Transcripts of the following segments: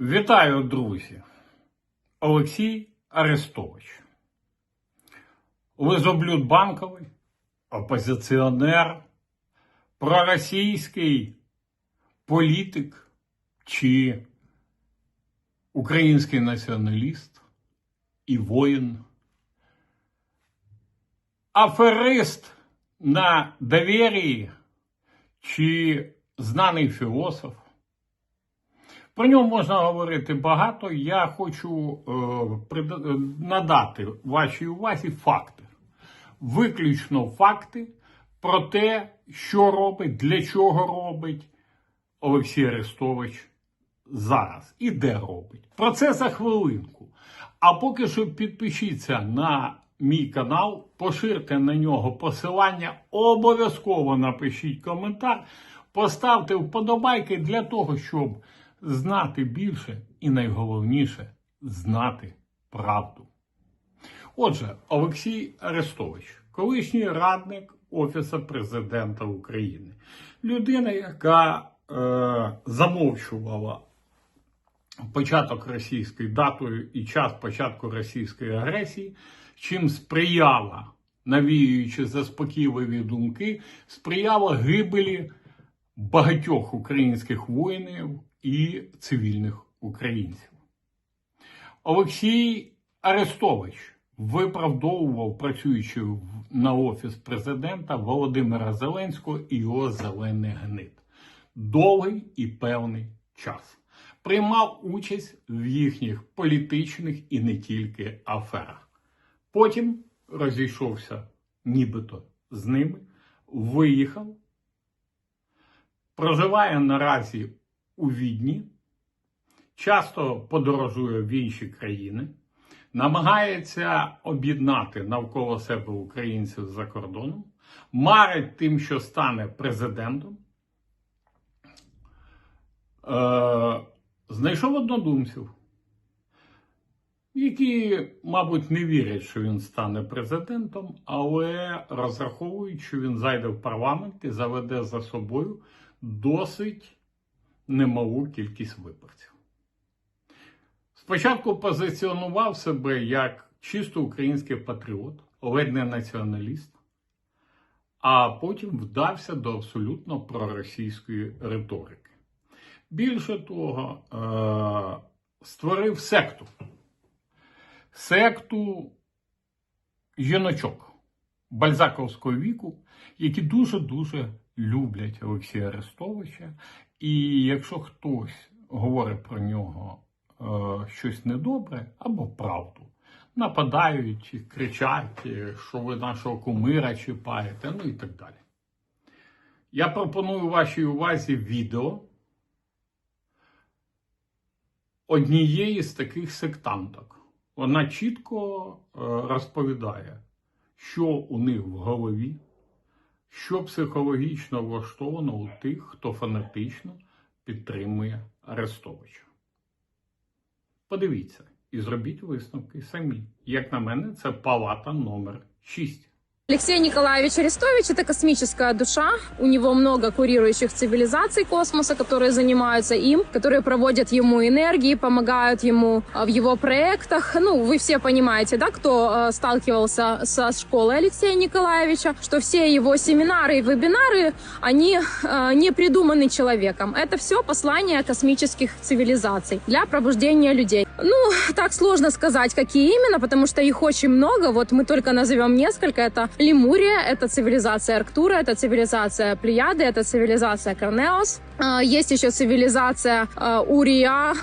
Вітаю, друзі! Олексій Арестович. Лизоблюд банковий, опозиціонер, проросійський політик чи український націоналіст і воїн, аферист на довір'ї чи знаний філософ. Про нього можна говорити багато. Я хочу е, е, надати вашій увазі факти. Виключно факти про те, що робить, для чого робить Олексій Арестович зараз і де робить. Про це за хвилинку. А поки що підпишіться на мій канал, поширте на нього посилання, обов'язково напишіть коментар, поставте вподобайки для того, щоб знати більше і найголовніше знати правду. Отже, Олексій Арестович, колишній радник Офісу президента України, людина, яка е, замовчувала початок російської датою і час початку російської агресії, чим сприяла, навіюючи заспокійливі думки, сприяла гибелі багатьох українських воїнів і цивільних українців. Олексій Арестович виправдовував, працюючи на офіс президента Володимира Зеленського і його зелений гнит. Довгий і певний час. Приймав участь в їхніх політичних і не тільки аферах. Потім розійшовся нібито з ними, виїхав, проживає наразі у Відні, часто подорожує в інші країни, намагається об'єднати навколо себе українців за кордоном, марить тим, що стане президентом. Е, знайшов однодумців, які, мабуть, не вірять, що він стане президентом, але розраховують, що він зайде в парламент і заведе за собою досить немалу кількість виборців. Спочатку позиціонував себе як чисто український патріот, ледь не націоналіст, а потім вдався до абсолютно проросійської риторики. Більше того, е- створив секту. Секту жіночок бальзаковського віку, які дуже-дуже люблять Олексія Арестовича. І якщо хтось говорить про нього е, щось недобре або правду, нападають, кричать, що ви нашого кумира чіпаєте, ну і так далі. Я пропоную вашій увазі відео однієї з таких сектанток. Вона чітко е, розповідає, що у них в голові, що психологічно влаштовано у тих, хто фанатично підтримує Арестовича. Подивіться і зробіть висновки самі. Як на мене, це палата номер 6. Алексей Николаевич Арестович – это космическая душа. У него много курирующих цивилизаций космоса, которые занимаются им, которые проводят ему энергии, помогают ему а, в его проектах. Ну, вы все понимаете, да, кто э, сталкивался со школой Алексея Николаевича, что все его семинары и вебинары, они э, не придуманы человеком. Это все послание космических цивилизаций для пробуждения людей. Ну, так сложно сказать, какие именно, потому что их очень много. Вот мы только назовем несколько. Это Лемурия, это цивилизация Арктура, это цивилизация Плеяды, это цивилизация Корнеос. А, Есть еще цивилизация э, Урия.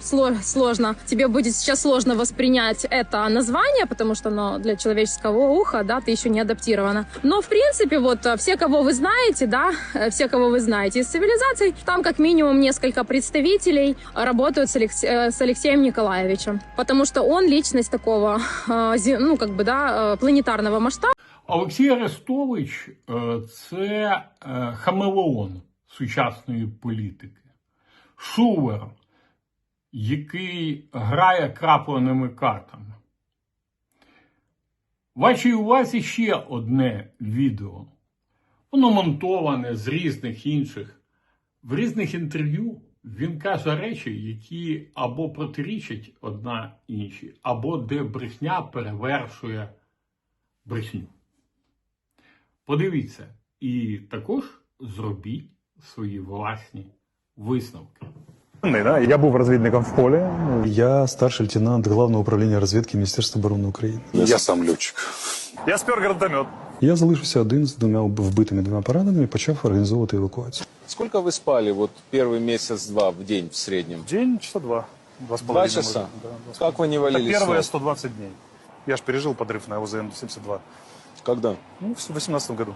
Сло- Сложно. Тебе будет сейчас сложно воспринять это название, потому что оно для человеческого уха, да, ты еще не адаптирована. Но, в принципе, вот все, кого вы знаете, да, э, все, кого вы знаете из цивилизаций, там как минимум несколько представителей работают с, Алекс- э, с Алексеем Николаевичем. Потому что он личность такого, ну, как бы, да, э, планетарного масштаба. Олексій Арестович е, це е, хамелеон сучасної політики. Шувер, який грає крапленими картами. Вашій увазі ще одне відео. Воно монтоване з різних інших, в різних інтерв'ю він каже речі, які або протирічать одна іншій, або де брехня перевершує брехню. Подивіться, і також зробіть свої власні висновки. Да, я був розвідником в полі. Я старший лейтенант Главного управління розвідки Міністерства оборони України. Я сам льотчик. Я спер гранатомет. Я залишився один з двома вбитими двома пораненими і почав організовувати евакуацію. Сколько вы спали вот первый месяц-два в день в среднем? День часа два. Два с Два половиной, часа? может, да, два с Как вы не половиной. валились? Это первые с ног? 120 дней. Я же пережил подрыв на УЗМ-72. Когда? Ну, в 18 году.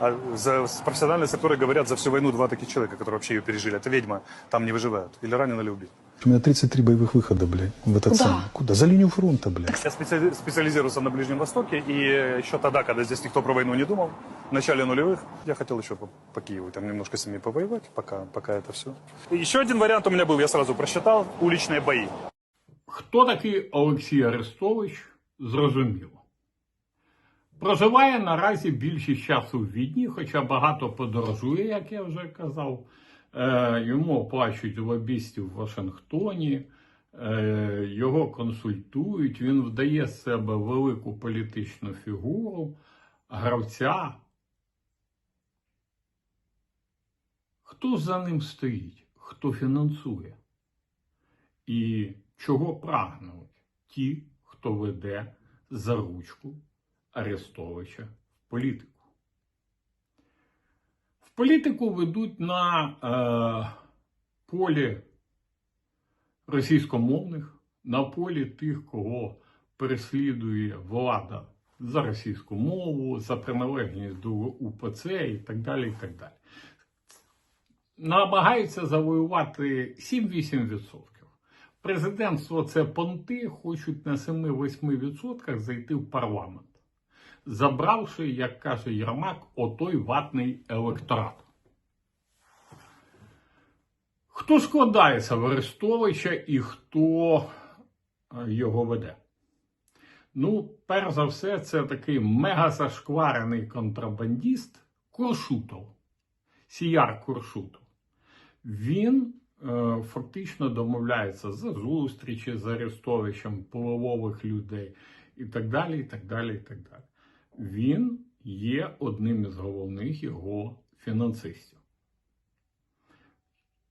А за с- профессиональные саперы говорят, за всю войну два таких человека, которые вообще ее пережили. Это ведьма, там не выживают. Или ранены, или убиты. У меня 33 боевых выхода, блядь, в этот Куда? самый. Куда? За линию фронта, блядь. Я специали- специализировался на Ближнем Востоке, и еще тогда, когда здесь никто про войну не думал, в начале нулевых, я хотел еще по, по Киеву там немножко с ними повоевать, пока, пока это все. Еще один вариант у меня был, я сразу просчитал, уличные бои. Хто такий Олексій Арестович, зрозуміло. Проживає наразі більшість часу в Відні, хоча багато подорожує, як я вже казав. Е, йому оплачують лобістів в Вашингтоні, е, його консультують, він вдає з себе велику політичну фігуру, гравця. Хто за ним стоїть? Хто фінансує? І чого прагнуть ті, хто веде за ручку Арестовича в політику? В політику ведуть на е, полі російськомовних, на полі тих, кого переслідує влада за російську мову, за приналежність до УПЦ і так далі. і так далі. Намагаються завоювати 7-8%. Президентство це понти, хочуть на 7-8% зайти в парламент, забравши, як каже Єрмак, отой ватний електорат. Хто складається в Арестовича і хто е, його веде? Ну, перш за все, це такий мегазашкварений контрабандіст Куршутов, Сіяр Куршутов. Він е, фактично домовляється за зустрічі з Арестовичем впливових людей і так далі. і так далі, і так далі. Він є одним із головних його фінансистів.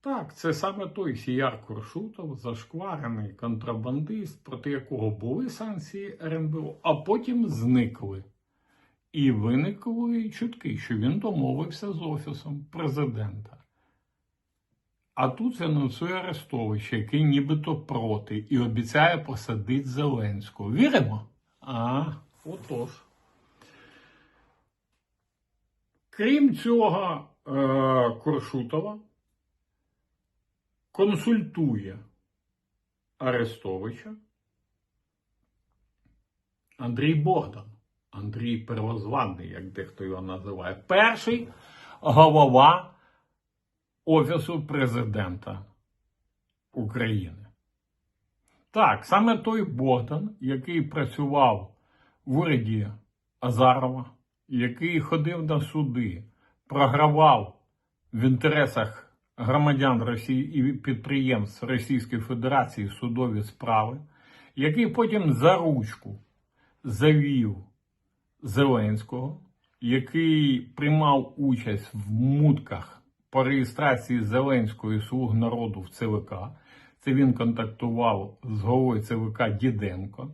Так, це саме той Сіяр Куршутов, зашкварений контрабандист, проти якого були санкції РНБО, а потім зникли. І виникли чутки, що він домовився з офісом президента. А тут фінансує Арестович, який нібито проти, і обіцяє посадити Зеленського. Віримо? А, отож. Крім цього, е, Коршутова консультує Арестовича Андрій Богдан. Андрій Первозваний, як дехто його називає. Перший голова Офісу президента України. Так, саме той Богдан, який працював в уряді Азарова, який ходив на суди, програвав в інтересах громадян Росії і підприємств Російської Федерації судові справи, який потім за ручку завів Зеленського, який приймав участь в мутках по реєстрації Зеленського Слуг народу в ЦВК. Це він контактував з головою ЦВК Діденко.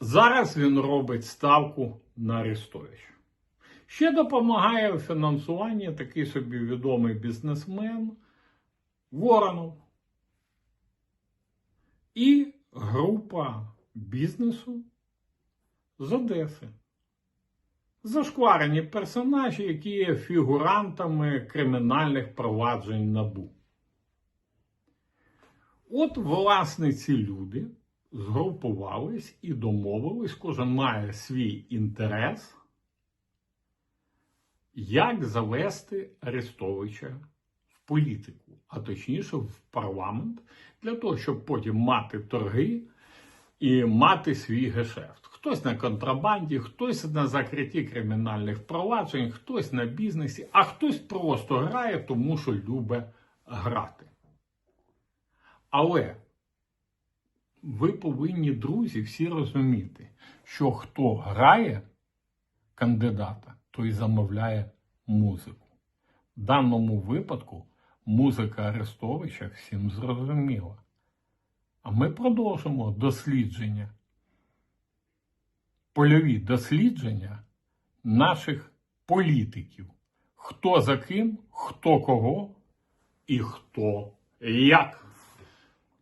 Зараз він робить ставку на Арестовича. Ще допомагає у фінансуванні такий собі відомий бізнесмен Воронов. І група бізнесу з Одеси. Зашкварені персонажі, які є фігурантами кримінальних проваджень НАБУ. От, власне, ці люди згрупувались і домовились, кожен має свій інтерес, як завести Арестовича в політику, а точніше в парламент, для того, щоб потім мати торги і мати свій гешефт. Хтось на контрабанді, хтось на закритті кримінальних проваджень, хтось на бізнесі, а хтось просто грає, тому що любить грати. Але ви повинні, друзі, всі розуміти, що хто грає кандидата, той замовляє музику. В даному випадку музика Арестовича всім зрозуміла. А ми продовжимо дослідження, польові дослідження наших політиків. Хто за ким, хто кого і хто як.